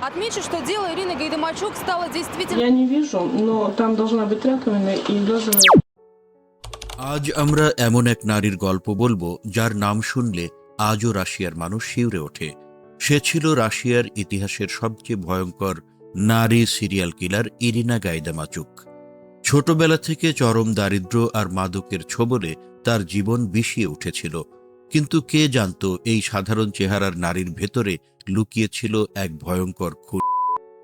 Отмечу, что дело Ирины Гайдамачук стало действительно... Я не вижу, но там должна быть раковина и газовая আজ আমরা এমন এক নারীর গল্প বলবো যার নাম শুনলে আজও রাশিয়ার মানুষ শিউরে ওঠে সে ছিল রাশিয়ার ইতিহাসের সবচেয়ে ভয়ঙ্কর নারী সিরিয়াল কিলার ইরিনা গাইদামাচুক ছোটবেলা থেকে চরম দারিদ্র্য আর মাদকের ছোবলে তার জীবন বিষিয়ে উঠেছিল কিন্তু কে জানতো এই সাধারণ চেহারার নারীর ভেতরে লুকিয়েছিল এক ভয়ঙ্কর খুন?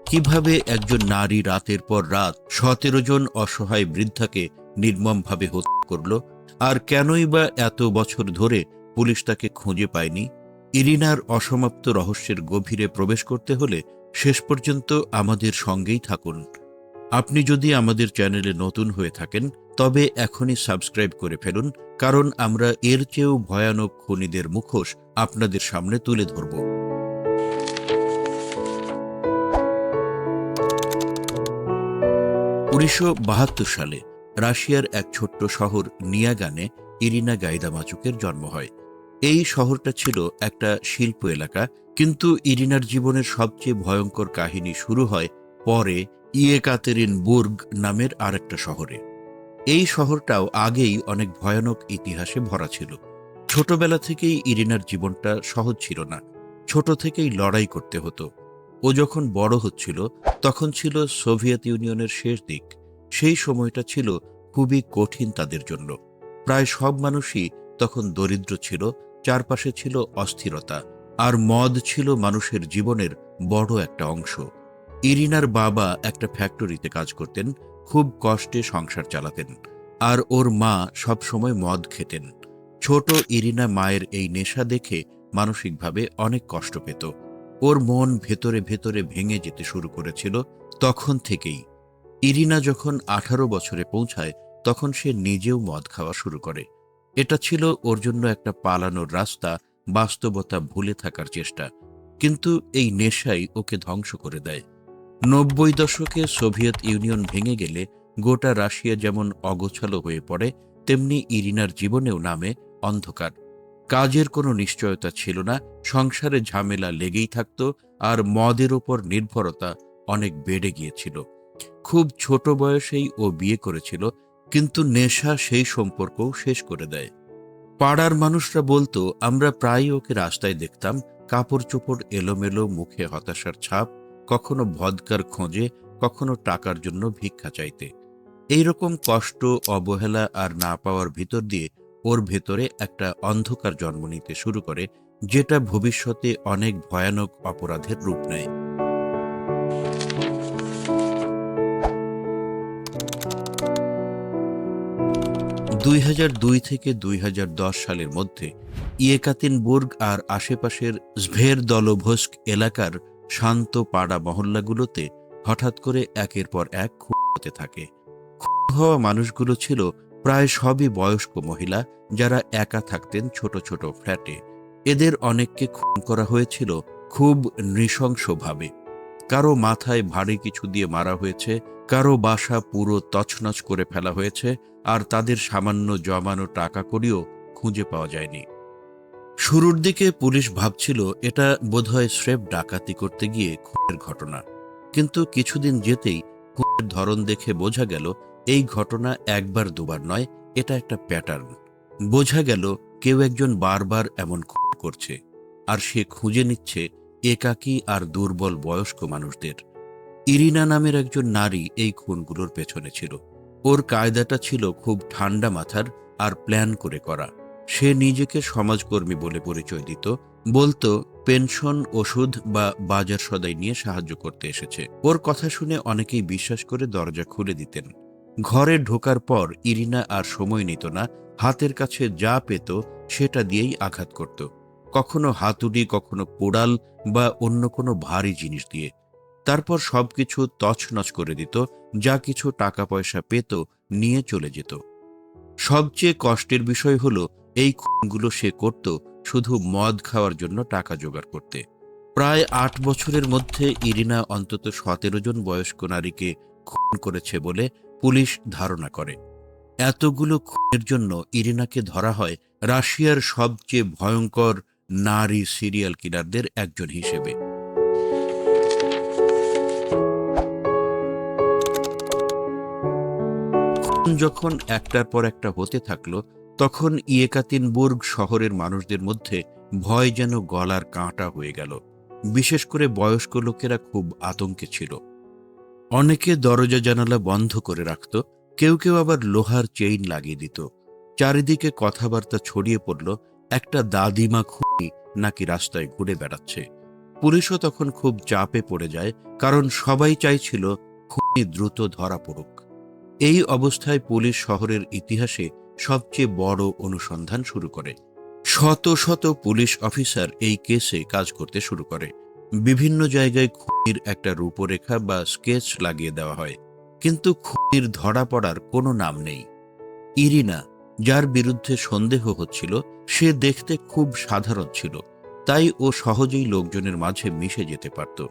কীভাবে একজন নারী রাতের পর রাত সতেরো জন অসহায় বৃদ্ধাকে নির্মমভাবে হত্যা করল? আর কেনই বা এত বছর ধরে পুলিশ তাকে খুঁজে পায়নি? ইরিনার অসমাপ্ত রহস্যের গভীরে প্রবেশ করতে হলে শেষ পর্যন্ত আমাদের সঙ্গেই থাকুন। আপনি যদি আমাদের চ্যানেলে নতুন হয়ে থাকেন তবে এখনই সাবস্ক্রাইব করে ফেলুন, কারণ আমরা এর চেয়েও ভয়ানক খুনিদের মুখোশ আপনাদের সামনে তুলে ধরব। উনিশশো বাহাত্তর সালে রাশিয়ার এক ছোট্ট শহর নিয়াগানে ইরিনা গাইদামাচুকের জন্ম হয়। এই শহরটা ছিল একটা শিল্প এলাকা, কিন্তু ইরিনার জীবনের সবচেয়ে ভয়ঙ্কর কাহিনী শুরু হয় পরে ইয়েকাতেরিন বুর্গ নামের আরেকটা শহরে। এই শহরটাও আগেই অনেক ভয়ানক ইতিহাসে ভরা ছিল। ছোটবেলা থেকেই ইরিনার জীবনটা সহজ ছিল না। ছোট থেকেই লড়াই করতে হতো। ও যখন বড় হচ্ছিল, তখন ছিল সোভিয়েত ইউনিয়নের শেষ দিক। সেই সময়টা ছিল খুবই কঠিন তাদের জন্য। প্রায় সব মানুষই তখন দরিদ্র ছিল, চারপাশে ছিল অস্থিরতা, আর মদ ছিল মানুষের জীবনের বড় একটা অংশ। ইরিনার বাবা একটা ফ্যাক্টরিতে কাজ করতেন খুব কষ্টে সংসার চালাতেন। আর ওর মা সব সময় মদ খেতেন। ছোট ইরিনা মায়ের এই নেশা দেখে মানসিকভাবে অনেক কষ্ট পেত। ওর মন ভেতরে ভেতরে ভেঙে যেতে শুরু করেছিল তখন থেকেই। ইরিনা যখন আঠারো বছরে পৌঁছায়, তখন সে নিজেও মদ খাওয়া শুরু করে। এটা ছিল ওর জন্য একটা পালানোর রাস্তা, বাস্তবতা ভুলে থাকার চেষ্টা। কিন্তু এই নেশাই ওকে ধ্বংস করে দেয়। নব্বই দশকে সোভিয়েত ইউনিয়ন ভেঙে গেলে গোটা রাশিয়া যেমন অগোছালো হয়ে পড়ে, তেমনি ইরিনার জীবনেও নামে অন্ধকার। কাজের কোনো নিশ্চয়তা ছিল না, সংসারে ঝামেলা লেগেই থাকত আর মদের ওপর নির্ভরতা অনেক বেড়ে গিয়েছিল। খুব ছোট বয়সেই ও বিয়ে করেছিল, কিন্তু নেশা সেই সম্পর্কও শেষ করে দেয়। পাড়ার মানুষরা বলতো, আমরা প্রায়ই ওকে রাস্তায় দেখতাম কাপড় চোপড় এলোমেলো, মুখে হতাশার ছাপ কখনো ভদকার খোঁজে, কখনো টাকার জন্য ভিক্ষা চাইতে। এইরকম কষ্ট, অবহেলা আর না পাওয়ার ভিতর দিয়ে ওর ভেতরে একটা অন্ধকার জন্ম নিতে শুরু করে, যেটা ভবিষ্যতে অনেক ভয়ানক অপরাধের রূপ নেয়। দুই দুই থেকে দুই হাজার দশ সালের মধ্যে ইয়েকাতিনবুর্গ আর আশেপাশের স্ভের দলভস্ক এলাকার শান্ত পাড়া মহল্লাগুলোতে হঠাৎ করে একের পর এক হতে থাকে। হওয়া মানুষগুলো ছিল প্রায় সবই বয়স্ক মহিলা যারা একা থাকতেন ছোট ছোট ফ্ল্যাটে। এদের অনেককে খুন করা হয়েছিল খুব নৃশংসভাবে। কারও মাথায় ভারী কিছু দিয়ে মারা হয়েছে, কারও বাসা পুরো তছনছ করে ফেলা হয়েছে, আর তাদের সামান্য জমানো টাকা করিও খুঁজে পাওয়া যায়নি। শুরুর দিকে পুলিশ ভাবছিল এটা বোধহয় স্রেফ ডাকাতি করতে গিয়ে খুনের ঘটনা। কিন্তু কিছুদিন যেতেই খুনের ধরন দেখে বোঝা গেল, এই ঘটনা একবার দুবার নয়, এটা একটা প্যাটার্ন। বোঝা গেল কেউ একজন বারবার এমন খুন করছে, আর সে খুঁজে নিচ্ছে একাকী আর দুর্বল বয়স্ক মানুষদের। ইরিনা নামের একজন নারী এই খুনগুলোর পেছনে ছিল। ওর কায়দাটা ছিল খুব ঠান্ডা মাথার আর প্ল্যান করে করা। সে নিজেকে সমাজকর্মী বলে পরিচয় দিত, বলতো পেনশন, ওষুধ বা বাজার সদাই নিয়ে সাহায্য করতে এসেছে। ওর কথা শুনে অনেকেই বিশ্বাস করে দরজা খুলে দিতেন। ঘরে ঢোকার পর ইরিনা আর সময় নিত না, হাতের কাছে যা পেত সেটা দিয়েই আঘাত করত। কখনো হাতুড়ি, কখনো কোড়াল বা অন্য কোনো ভারী জিনিস দিয়ে। তারপর সবকিছু তছনছ করে দিত, যা কিছু টাকা পয়সা পেত নিয়ে চলে যেত। সবচেয়ে কষ্টের বিষয় হলো এই খুনগুলো সে করত শুধু মদ খাওয়ার জন্য টাকা জোগাড় করতে। প্রায় আট বছরের মধ্যে ইরিনা অন্তত সতেরো জন বয়স্ক নারীকে খুন করেছে বলে পুলিশ ধারণা করে। এতগুলো খুনের জন্য ইরিনাকে ধরা হয় রাশিয়ার সবচেয়ে ভয়ঙ্কর নারী সিরিয়াল কিলারদের একজন হিসেবে। যখন একটার পর একটা হতে থাকল তখন ইয়েকাতিনবুর্গ শহরের মানুষদের মধ্যে ভয় যেন গলার কাঁটা হয়ে গেল। বিশেষ করে বয়স্ক লোকেরা খুব আতঙ্কে ছিল। অনেকে দরজা জানালা বন্ধ করে রাখত, কেউ কেউ আবার লোহার চেইন লাগিয়ে দিত। চারিদিকে কথাবার্তা ছড়িয়ে পড়ল, একটা দাদিমা খুনি নাকি রাস্তায় ঘুরে বেড়াচ্ছে। পুলিশও তখন খুব চাপে পড়ে যায়, কারণ সবাই চাইছিল খুনি দ্রুত ধরা পড়ুক। এই অবস্থায় পুলিশ শহরের ইতিহাসে সবচেয়ে বড় অনুসন্ধান শুরু করে। শত শত পুলিশ অফিসার এই কেসে কাজ করতে শুরু করে। বিভিন্ন জায়গায় খুনির একটা রূপরেখা বা স্কেচ লাগিয়ে দেওয়া হয়। কিন্তু খুনির ধরা পড়ার কোনো নাম নেই। ইরিনা, যার বিরুদ্ধে সন্দেহ হচ্ছিল, সে দেখতে খুব সাধারণ ছিল। তাই ও সহজেই লোকজনের মাঝে মিশে যেতে পারত।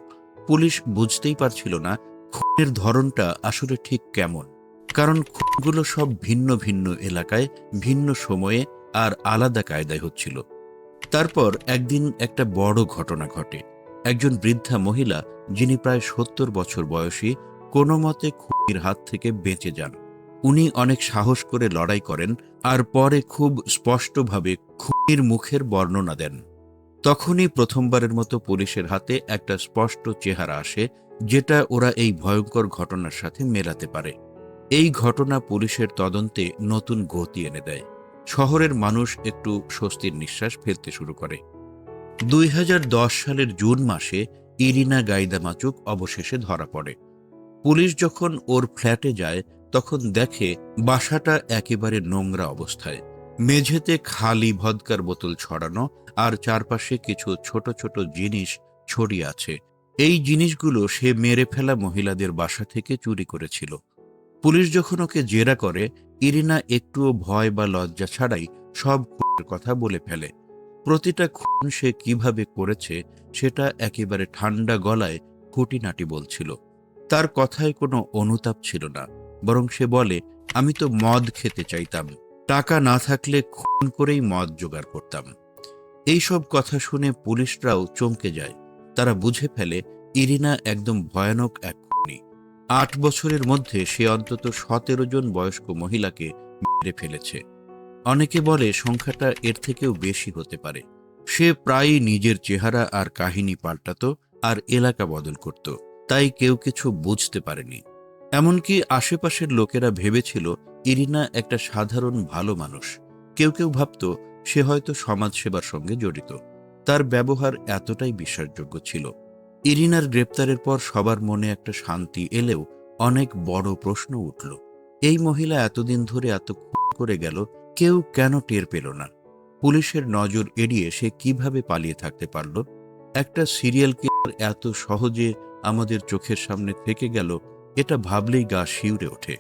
পুলিশ বুঝতেই পারছিল না খুনের ধরনটা আসলে ঠিক কেমন। কারণ খুনগুলো সব ভিন্ন ভিন্ন এলাকায়, ভিন্ন সময়ে আর আলাদা কায়দায় হচ্ছিল। তারপর একদিন একটা বড় ঘটনা ঘটে। একজন বৃদ্ধা মহিলা, যিনি প্রায় সত্তর বছর বয়সী, কোনো মতে খুনির হাত থেকে বেঁচে যান। উনি অনেক সাহস করে লড়াই করেন আর পরে খুব স্পষ্টভাবে খুনির মুখের বর্ণনা দেন। তখনই প্রথমবারের মতো পুলিশের হাতে একটা স্পষ্ট চেহারা আসে, যেটা ওরা এই ভয়ঙ্কর ঘটনার সাথে মেলাতে পারে। এই ঘটনা পুলিশের তদন্তে নতুন গতি এনে দেয়। শহরের মানুষ একটু স্বস্তির নিঃশ্বাস ফেলতে শুরু করে। দুই হাজার দশ সালের জুন মাসে ইরিনা গাইদামাচুক অবশেষে ধরা পড়ে। পুলিশ যখন ওর ফ্ল্যাটে যায়, তখন দেখে বাসাটা একেবারে নোংরা অবস্থায়। মেঝেতে খালি ভদকার বোতল ছড়ানো আর চারপাশে কিছু ছোট ছোট জিনিস ছড়িয়ে আছে। এই জিনিসগুলো সে মেরে ফেলা মহিলাদের বাসা থেকে চুরি করেছিল। পুলিশ যখন ওকে জেরা করে, ইরিনা একটুও ভয় বা লজ্জা ছাড়াই সব খুনের কথা বলে ফেলে। প্রতিটা খুন সে কীভাবে করেছে, সেটা একেবারে ঠান্ডা গলায় খুঁটিনাটি বলছিল। তার কথায় কোনো অনুতাপ ছিল না, বরং সে বলে, আমি তো মদ খেতে চাইতাম, টাকা না থাকলে খুন করেই মদ জোগাড় করতাম। এইসব কথা শুনে পুলিশরাও চমকে যায়। তারা বুঝে ফেলে, ইরিনা একদম ভয়ানক এক আট বছরের মধ্যে সে অন্তত সতেরো জন বয়স্ক মহিলাকে মেরে ফেলেছে। অনেকে বলে সংখ্যাটা এর থেকেও বেশি হতে পারে। সে প্রায়ই নিজের চেহারা আর কাহিনী পাল্টাত আর এলাকা বদল করত, তাই কেউ কিছু বুঝতে পারেনি। এমনকি আশেপাশের লোকেরা ভেবেছিল, ইরিনা একটা সাধারণ ভালো মানুষ। কেউ কেউ ভাবত, সে হয়তো সমাজসেবার সঙ্গে জড়িত। তার ব্যবহার এতটাই বিশ্বাসযোগ্য ছিল। ইরিনার গ্রেপ্তারের পর সবার মনে একটা শান্তি এলেও অনেক বড় প্রশ্ন উঠল। এই মহিলা এতদিন ধরে এত করে গেল, কেউ কেন টের পেল না? পুলিশের নজর এড়িয়ে সে কীভাবে পালিয়ে থাকতে পারল? একটা সিরিয়াল কিলার এত সহজে আমাদের চোখের সামনে থেকে গেল, এটা ভাবলেই গা শিউরে ওঠে।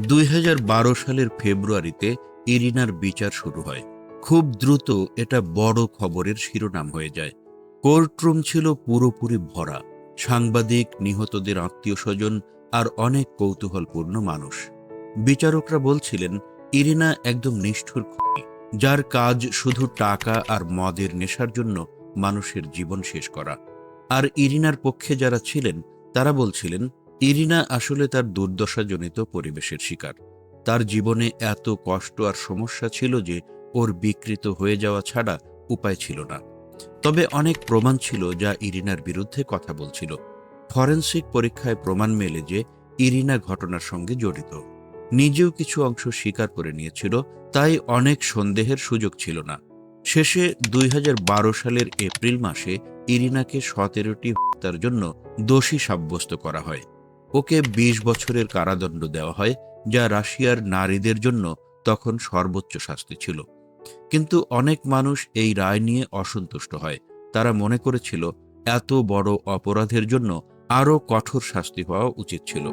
দুই হাজার বারো সালের ফেব্রুয়ারিতে ইরিনার বিচার শুরু হয়। খুব দ্রুত এটা বড় খবরের শিরোনাম হয়ে যায়। কোর্টরুম ছিল পুরোপুরি ভরা। সাংবাদিক, নিহতদের আত্মীয় স্বজন আর অনেক কৌতূহলপূর্ণ মানুষ। বিচারকরা বলছিলেন, ইরিনা একদম নিষ্ঠুর খুনি, যার কাজ শুধু টাকা আর মদের নেশার জন্য মানুষের জীবন শেষ করা। আর ইরিনার পক্ষে যারা ছিলেন, তারা বলছিলেন, ইরিনা আসলে তার দুর্দশাজনিত পরিবেশের শিকার। তার জীবনে এত কষ্ট আর সমস্যা ছিল যে ওর বিকৃত হয়ে যাওয়া ছাড়া উপায় ছিল না। তবে অনেক প্রমাণ ছিল যা ইরিনার বিরুদ্ধে কথা বলছিল। ফরেন্সিক পরীক্ষায় প্রমাণ মেলে যে ইরিনা ঘটনার সঙ্গে জড়িত। নিজেও কিছু অংশ স্বীকার করে নিয়েছিল, তাই অনেক সন্দেহের সুযোগ ছিল না। শেষে দুই হাজার বারো সালের এপ্রিল মাসে ইরিনাকে সতেরোটি হত্যার জন্য দোষী সাব্যস্ত করা হয়। ওকে ২০ বছরের কারাদণ্ড দেওয়া হয়, যা রাশিয়ার নারীদের জন্য তখন সর্বোচ্চ শাস্তি ছিল। কিন্তু অনেক মানুষ এই রায় নিয়ে অসন্তুষ্ট হয়। তারা মনে করেছিল, এত বড় অপরাধের জন্য আরও কঠোর শাস্তি হওয়া উচিত ছিল।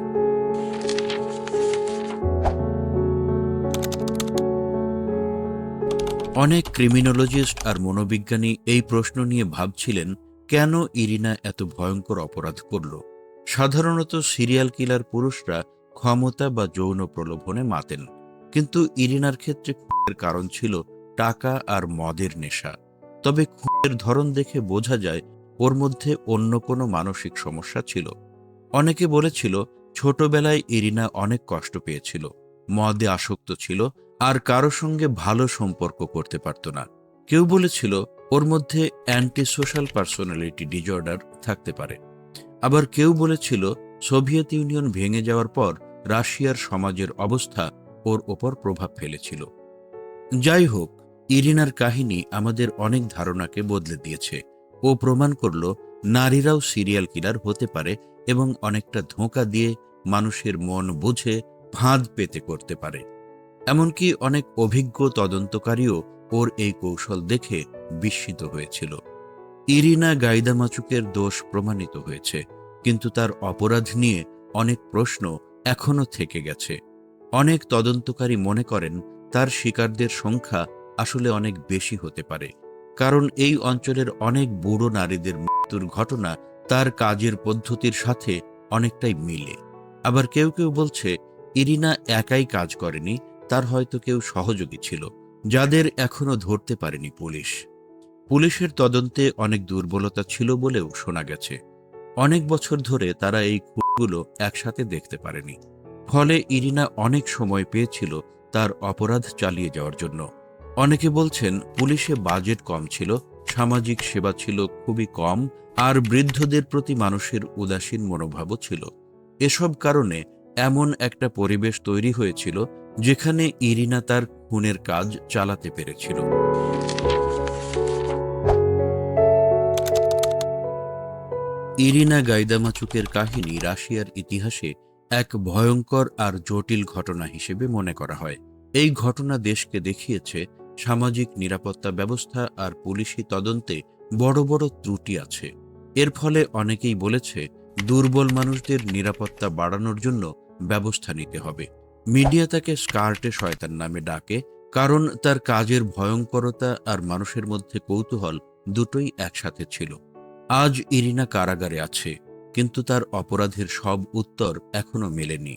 অনেক ক্রিমিনোলজিস্ট আর মনোবিজ্ঞানী এই প্রশ্ন নিয়ে ভাবছিলেন, কেন ইরিনা এত ভয়ঙ্কর অপরাধ করল? সাধারণত সিরিয়াল কিলার পুরুষরা ক্ষমতা বা যৌন প্রলোভনে মাতেন। কিন্তু ইরিনার ক্ষেত্রে কারণ ছিল টাকা আর মদের নেশা। তবে খুনের ধরন দেখে বোঝা যায়, ওর মধ্যে অন্য কোনো মানসিক সমস্যা ছিল। অনেকে বলেছিল, ছোটবেলায় ইরিনা অনেক কষ্ট পেয়েছিল। মদে আসক্ত ছিল আর কারও সঙ্গে ভালো সম্পর্ক করতে পারত না। কেউ বলেছিল, ওর মধ্যে অ্যান্টি সোশ্যাল পার্সোনালিটি ডিজর্ডার থাকতে পারে। আবার কেউ বলেছিল, সোভিয়েত ইউনিয়ন ভেঙে যাওয়ার পর রাশিয়ার সমাজের অবস্থা ওর ওপর প্রভাব ফেলেছিল। যাই হোক ইরিনার কাহিনী আমাদের অনেক ধারণাকে বদলে দিয়েছে। ও প্রমাণ করল, নারীরাও সিরিয়াল কিলার হতে পারে এবং অনেকটা ধোঁকা দিয়ে মানুষের মন বুঝে ফাঁদ পেতে করতে পারে। এমনকি অনেক অভিজ্ঞ তদন্তকারীও ওর এই কৌশল দেখে বিস্মিত হয়েছিল। ইরিনা গাইদামাচুকের দোষ প্রমাণিত হয়েছে, কিন্তু তার অপরাধ নিয়ে অনেক প্রশ্ন এখনও থেকে গেছে। অনেক তদন্তকারী মনে করেন, তার শিকারদের সংখ্যা আসলে অনেক বেশি হতে পারে, কারণ এই অঞ্চলের অনেক বুড়ো নারীদের মৃত্যুর ঘটনা তার কাজের পদ্ধতির সাথে অনেকটাই মিলে। আবার কেউ কেউ বলছে, ইরিনা একাই কাজ করেনি, তার হয়তো কেউ সহযোগী ছিল, যাদের এখনও ধরতে পারেনি পুলিশ। পুলিশের তদন্তে অনেক দুর্বলতা ছিল বলেও শোনা গেছে। অনেক বছর ধরে তারা এই খুনগুলো একসাথে দেখতে পারেনি, ফলে ইরিনা অনেক সময় পেয়েছিল তার অপরাধ চালিয়ে যাওয়ার জন্য। অনেকে বলছেন পুলিশে বাজেট কম ছিল, সামাজিক সেবা ছিল খুবই কম, আর বৃদ্ধদের প্রতি মানুষের উদাসীন মনোভাবও ছিল। এসব কারণে এমন একটা পরিবেশ তৈরি হয়েছিল, যেখানে ইরিনা তার খুনের কাজ চালাতে পেরেছিল। ইরিনা গাইদামাচুকের কাহিনী রাশিয়ার ইতিহাসে এক ভয়ঙ্কর আর জটিল ঘটনা হিসেবে মনে করা হয়। এই ঘটনা দেশকে দেখিয়েছে সামাজিক নিরাপত্তা ব্যবস্থা আর পুলিশি তদন্তে বড় বড় ত্রুটি আছে। এর ফলে অনেকেই বলেছে, দুর্বল মানুষদের নিরাপত্তা বাড়ানোর জন্য ব্যবস্থা নিতে হবে। মিডিয়া তাকে স্কার্টে শয়তান নামে ডাকে, কারণ তার কাজের ভয়ঙ্করতা আর মানুষের মধ্যে কৌতূহল দুটোই একসাথে ছিল। আজ ইরিনা কারাগারে আছে, কিন্তু তার অপরাধের সব উত্তর এখনও মেলেনি।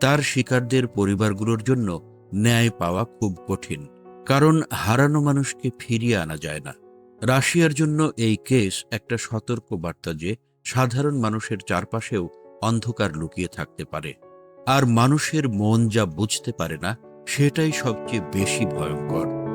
তার শিকারদের পরিবারগুলোর জন্য ন্যায় পাওয়া খুব কঠিন। কারণ হারানো মানুষকে ফিরিয়ে আনা যায় না। রাশিয়ার জন্য এই কেস একটা সতর্ক বার্তা যে সাধারণ মানুষের চারপাশেও অন্ধকার লুকিয়ে থাকতে পারে। আর মানুষের মন যা বুঝতে পারে না, সেটাই সবচেয়ে বেশি ভয়ঙ্কর।